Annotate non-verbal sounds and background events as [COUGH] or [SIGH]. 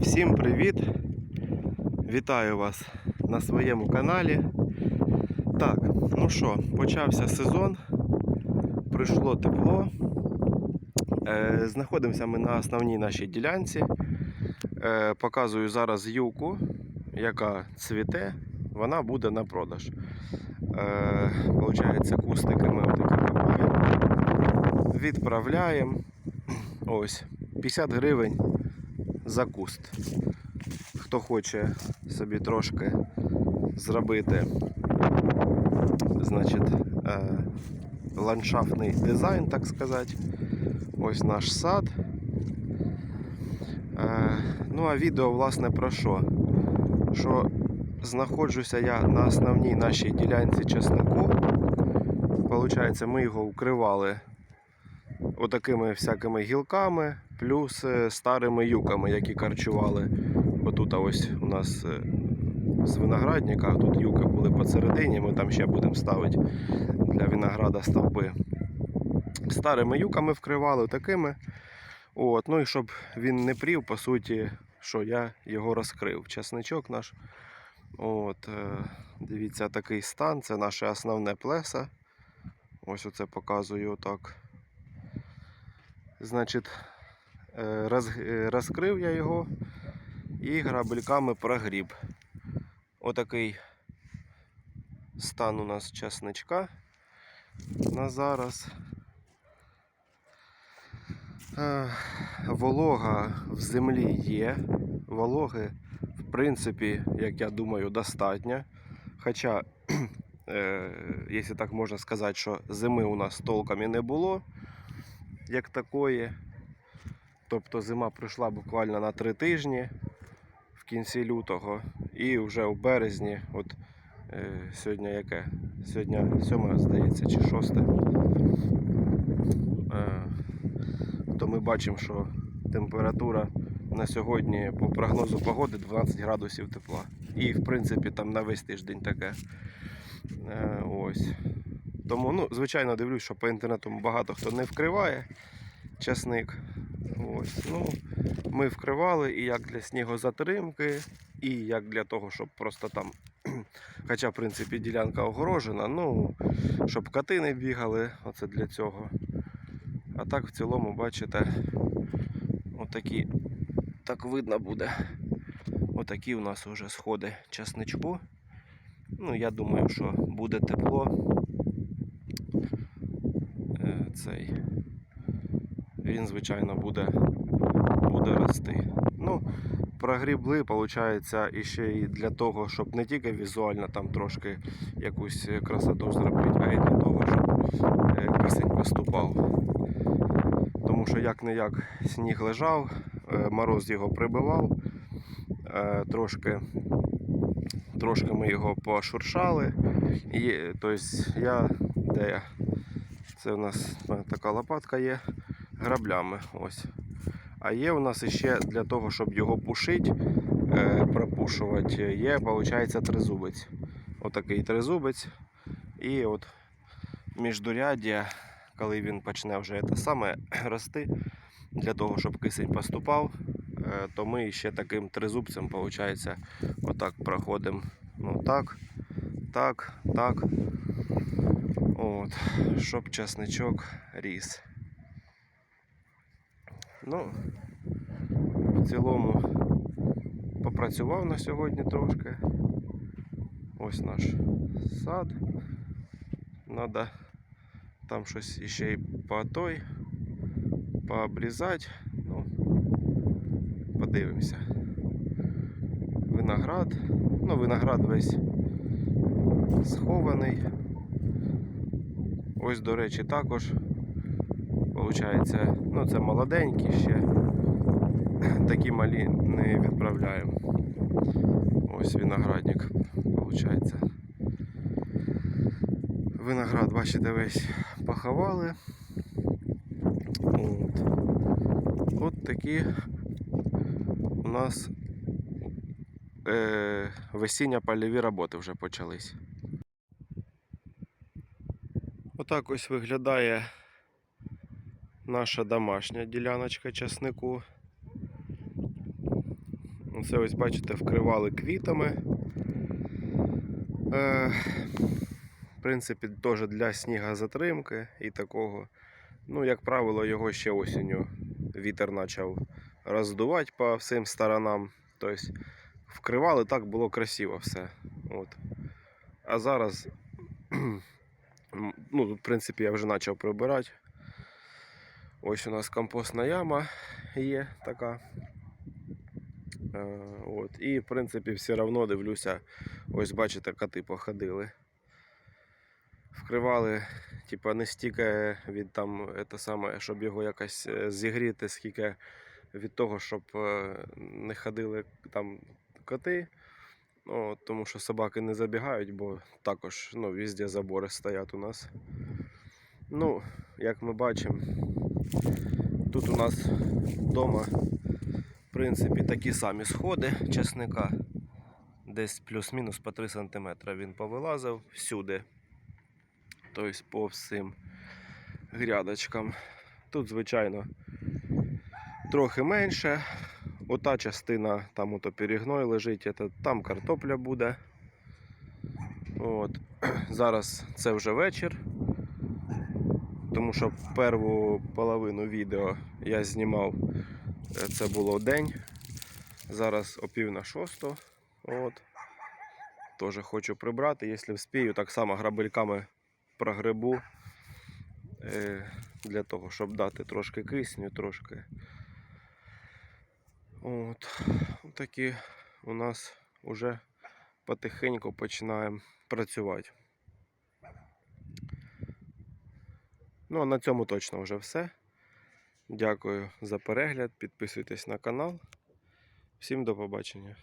Всім привіт! Вітаю вас на своєму каналі. Так, ну що, почався сезон, прийшло тепло. Е, знаходимося ми на основній нашій ділянці. Е, показую зараз юку, яка цвіте, вона буде на продаж. Е, получається, кустики ми отакі копаємо, відправляємо. Ось 50 гривень за куст. Хто хоче собі трошки зробити значить, е, ландшафтний дизайн, так сказати. Ось наш сад. Е, ну а відео, власне, про що? Що знаходжуся я на основній нашій ділянці чеснику. Получається, ми його укривали отакими всякими гілками, плюс е, старими юками, які карчували. Отут а ось у нас е, з виноградника, тут юки були посередині, ми там ще будемо ставити для винограда стовби. Старими юками вкривали такими. От, ну і щоб він не прів, по суті, що я його розкрив. Часничок наш. От, е, дивіться, такий стан, це наше основне плеса. Ось оце показую отак. Значить, розкрив я його і грабельками прогріб. Отакий стан у нас часничка на зараз. Е, Волога в землі є. Вологи, в принципі, як я думаю, достатньо. Хоча, [CLEARS THROAT] е, якщо так можна сказати, що зими у нас толком і не було як такої. Тобто зима пройшла буквально на три тижні в кінці лютого і вже у березні, от е, сьогодні яке? Сьогодні 7, здається, чи 6. Е, то ми бачимо, що температура на сьогодні по прогнозу погоди 12 градусів тепла. І в принципі там на весь тиждень таке. Е, ось. Тому, ну, звичайно, дивлюсь, що по інтернету багато хто не вкриває часник. Ось. Ну, ми вкривали і як для снігозатримки, і як для того, щоб просто там, [CLEARS THROAT] хоча в принципі ділянка огорожена, ну, щоб коти не бігали, оце для цього. А так в цілому, бачите, отакі, так видно буде. Отакі у нас вже сходи часничку. Ну, я думаю, що буде тепло. Е, Цей. Він, звичайно, буде, буде рости. Ну, прогрібли, виходить, і ще і для того, щоб не тільки візуально там трошки якусь красоту зробити, а й для того, щоб е, кисень поступав. Тому що як не як сніг лежав, е, мороз його прибивав, е, трошки, трошки ми його пошуршали. І, тобто я, де? Це у нас така лопатка є граблями. Ось. А є у нас ще для того, щоб його пушити, е, пропушувати, є, виходить, тризубець. Отакий тризубець. І от міждуряддя, коли він почне вже те саме [CLEARS THROAT] рости, для того, щоб кисень поступав, е, то ми ще таким тризубцем, виходить, отак проходимо. Ну так, так, так. От, щоб часничок ріс. Ну, в цілому попрацював на сьогодні трошки. Ось наш сад. Надо там щось іще й по той пообрізати. Ну, подивимося. Виноград. Ну, виноград весь схований. Ось, до речі, також Получається, ну це молоденькі ще. Такі малі не відправляємо. Ось виноградник, виходить. Виноград, бачите, весь поховали. От. От такі у нас е, весіння польові роботи вже почались. Отак ось виглядає наша домашня діляночка часнику. Це ось бачите, вкривали квітами. Е, в принципі, теж для снігозатримки і такого. Ну, як правило, його ще осінню вітер почав роздувати по всім сторонам. Тобто вкривали так було красиво все. От. А зараз, [CLEARS THROAT] ну, в принципі, я вже почав прибирати. Ось у нас компостна яма є така. Е, От. І, в принципі, все одно дивлюся, ось бачите, коти походили. Вкривали, типа, не стільки від там, це саме, щоб його якось е, зігріти, скільки від того, щоб е, не ходили там коти. Ну, тому що собаки не забігають, бо також ну, везде забори стоять у нас. Ну, як ми бачимо, тут у нас вдома, в принципі, такі самі сходи чесника. Десь плюс-мінус по 3 см він повилазив всюди. Тобто по всім грядочкам. Тут, звичайно, трохи менше. Ота частина, там ото перегной лежить, там картопля буде. От. [CLEARS THROAT] Зараз це вже вечір. Тому що перву половину відео я знімав, е, це було день. Зараз о пів на шосту. От. Тоже хочу прибрати, якщо вспію, так само грабельками прогребу. Е, для того, щоб дати трошки кисню, трошки. От. Такі у нас вже потихеньку починаємо працювати. Ну, а на цьому точно вже все. Дякую за перегляд. Підписуйтесь на канал. Всім до побачення.